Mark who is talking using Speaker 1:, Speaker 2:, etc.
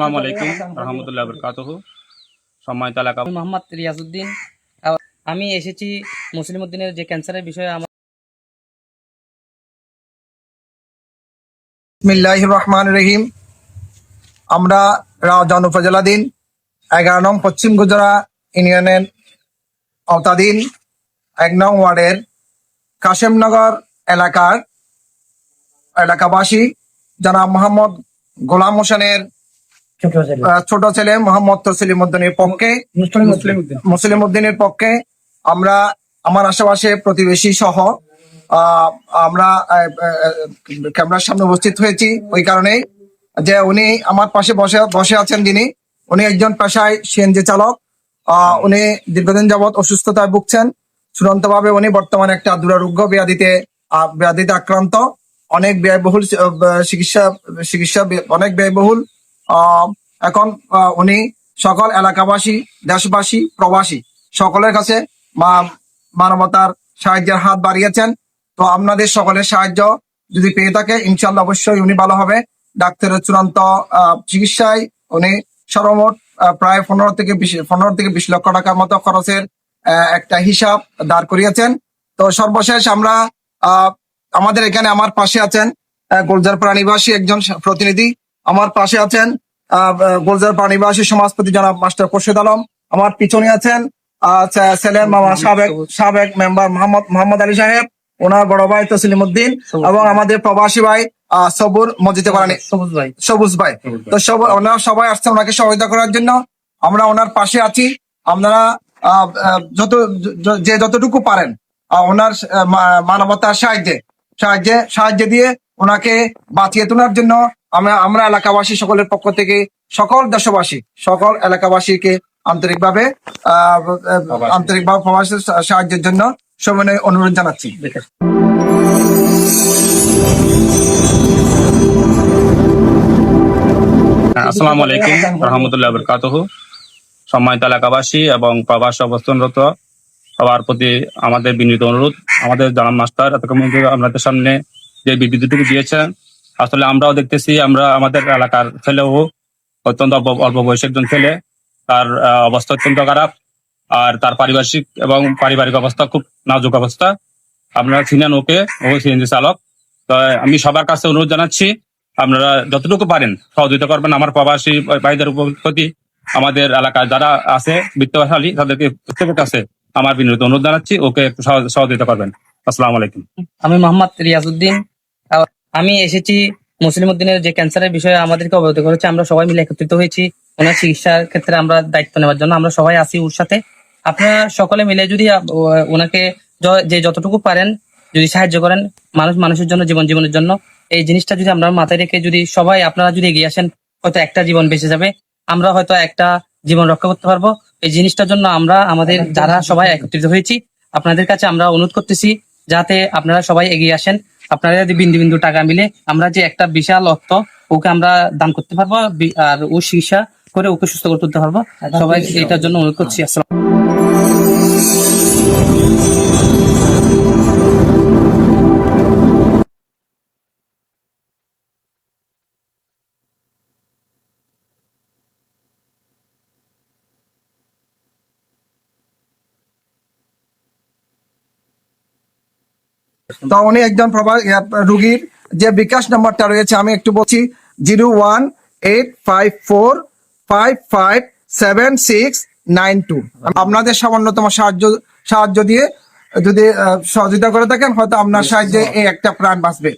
Speaker 1: আসসালামু আলাইকুম রহমতুল্লাহ বরকাতহ। সম্মানিত এলাকা
Speaker 2: আমি মোহাম্মদ রিয়াজউদ্দিন। আমি এসেছি মুসলিম উদ্দিনের যে ক্যান্সারের বিষয়ে আমার
Speaker 3: বিসমিল্লাহ রহমান রহিম। আমরা রাউজান উপজেলাধীন এগারো নং পশ্চিম গুজরা ইউনিয়নের আওতাধীন এক নং ওয়ার্ডের কাশেমনগর এলাকার এলাকাবাসী জনাব মোহাম্মদ গোলাম হোসেনের ছোট ছেলে। মোহাম্মদ তসলিম উদ্দিনের পক্ষে। মুসলিম উদ্দিনের পক্ষে আমরা আমার আশেপাশে প্রতিবেশী সহ আমরা ক্যামেরার সামনে উপস্থিত হয়েছি। ওই কারণে যে উনি আমার পাশে বসে বসে আছেন যিনি উনি একজন পেশায় সিএনজি চালক। আহ, উনি দীর্ঘদিন যাবৎ অসুস্থতায় ভুগছেন। চূড়ান্ত ভাবে উনি বর্তমানে একটা দুরারোগ্য ব্যাধিতে ব্যাধিতে আক্রান্ত। অনেক ব্যয়বহুল চিকিৎসা চিকিৎসা অনেক ব্যয়বহুল। এখন উনি সকল এলাকাবাসী, দেশবাসী, প্রবাসী, সকলের কাছে মানবতার সাহায্যের হাত বাড়িয়েছেন। তো আপনাদের সকলের সাহায্য যদি পেয়ে থাকে ইনশাল্লাহ অবশ্যই উনি ভালো হবে। ডাক্তারের চূড়ান্ত চিকিৎসায় উনি সর্বমোট প্রায় পনেরো থেকে বিশ, পনেরো থেকে বিশ লক্ষ টাকার মতো খরচের একটা হিসাব দাঁড় করিয়েছেন। তো সর্বশেষ আমরা আমাদের এখানে আমার পাশে আছেন গুলজার প্রাণীবাসী একজন প্রতিনিধি আমার পাশে আছেন গুলজার প্রাণীবাসী সমাজপতি জনাব মাস্টার খোরশেদ আলম। আমার পিছনে আছেন ছেলের মামা সাবেক সাবেক মেম্বার মোহাম্মদ মোহাম্মদ আলী সাহেব ওনার বড় ভাই তসলিম উদ্দিন এবং আমাদের প্রবাসী ভাই সবুর মসজিদে কোরআনে
Speaker 2: সবুজ ভাই।
Speaker 3: সবুজ ভাই। তো সব ওনারা সবাই আসছে ওনাকে সহায়তা করার জন্য। আমরা ওনার পাশে আছি। আপনারা যত যে যতটুকু পারেন ওনার মানবতার সাহায্যে সাহায্যে সাহায্য দিয়ে ওনাকে বাঁচিয়ে তোলার জন্য আমরা আমরা এলাকাবাসী সকলের পক্ষ থেকে সকল দেশবাসী সকল এলাকাবাসীকে আন্তরিকভাবে আহ, আন্তরিকভাবে প্রবাসীর সাহায্যের জন্য সবাই অনুরোধ জানাচ্ছি।
Speaker 1: হ্যাঁ, আসসালামু আলাইকুম রহমতুল্লাহ বরকাতহ। সম্মানিত এলাকাবাসী এবং প্রবাস অবস্থানরত সবার প্রতি আমাদের বিনীত অনুরোধ। আমাদের জানাম মাস্টার এতক্ষণ পর্যন্ত আপনাদের সামনে যে বিবৃতিটুকু দিয়েছেন আসলে আমরাও দেখতেছি, আমরা আমাদের এলাকার ছেলেও অত্যন্ত অল্প বয়সী একজন ছেলে। তার অবস্থা অত্যন্ত খারাপ। আর তার পারিপার্শ্বিক এবং পারিবারিক অবস্থা খুব নাজুক অবস্থা। আপনারা ছিলেন ওকে, ও সিএনজি চালক। তো আমি সবার কাছে অনুরোধ জানাচ্ছি, আপনারা যতটুকু পারেন সহযোগিতা করবেন। আমার প্রবাসী ভাইদের প্রতি আমাদের এলাকায় যারা আছে, বিত্তশালী, তাদেরকে প্রত্যেকের কাছে আমার বিনীত অনুরোধ জানাচ্ছি। ওকে সহযোগিতা করবেন। আসসালামু আলাইকুম।
Speaker 2: আমি মোহাম্মদ রিয়াজউদ্দিন আমি এসেছি মুসলিম উদ্দিনের যে ক্যান্সারের বিষয়ে আমাদেরকে অবগত করেছে, আমরা সবাই মিলে একত্রিত হয়েছি। ওনার চিকিৎসার ক্ষেত্রে আমরা দায়িত্ব নেওয়ার জন্য আমরা সবাই আছি ওর সাথে। আপনারা সকলে মিলে যদি ওনাকে যে যতটুকু পারেন যদি সাহায্য করেন, মানুষ, মানুষের জন্য, জীবন জীবনের জন্য, এই জিনিসটা যদি আমরা মাথায় রেখে যদি সবাই, আপনারা যদি এগিয়ে আসেন, হয়তো একটা জীবন বেঁচে যাবে। আমরা হয়তো একটা জীবন রক্ষা করতে পারব। এই জিনিসটার জন্য আমরা আমাদের যারা সবাই একত্রিত হয়েছি, আপনাদের কাছে আমরা অনুরোধ করতেছি, যাতে আপনারা সবাই এগিয়ে আসেন। আপনারা যদি বিন্দু বিন্দু টাকা মিলে আমরা যে একটা বিশাল অর্থ ওকে আমরা দান করতে পারব আর ও চিকিৎসা করে ওকে সুস্থ করে তুলতে পারব। সবাই এটার জন্য অনুরোধ করছি। আসসালাম
Speaker 3: তো উনি একজন রুগীর যে বিকাশ নাম্বারটা রয়েছে, আমি একটু বলছি, zero one eight five four five five seven six nine two. আপনাদের সামান্যতম সাহায্য সাহায্য দিয়ে যদি সহযোগিতা করে থাকেন, হয়তো আপনার সাহায্যে এই একটা প্রাণ বাঁচবে।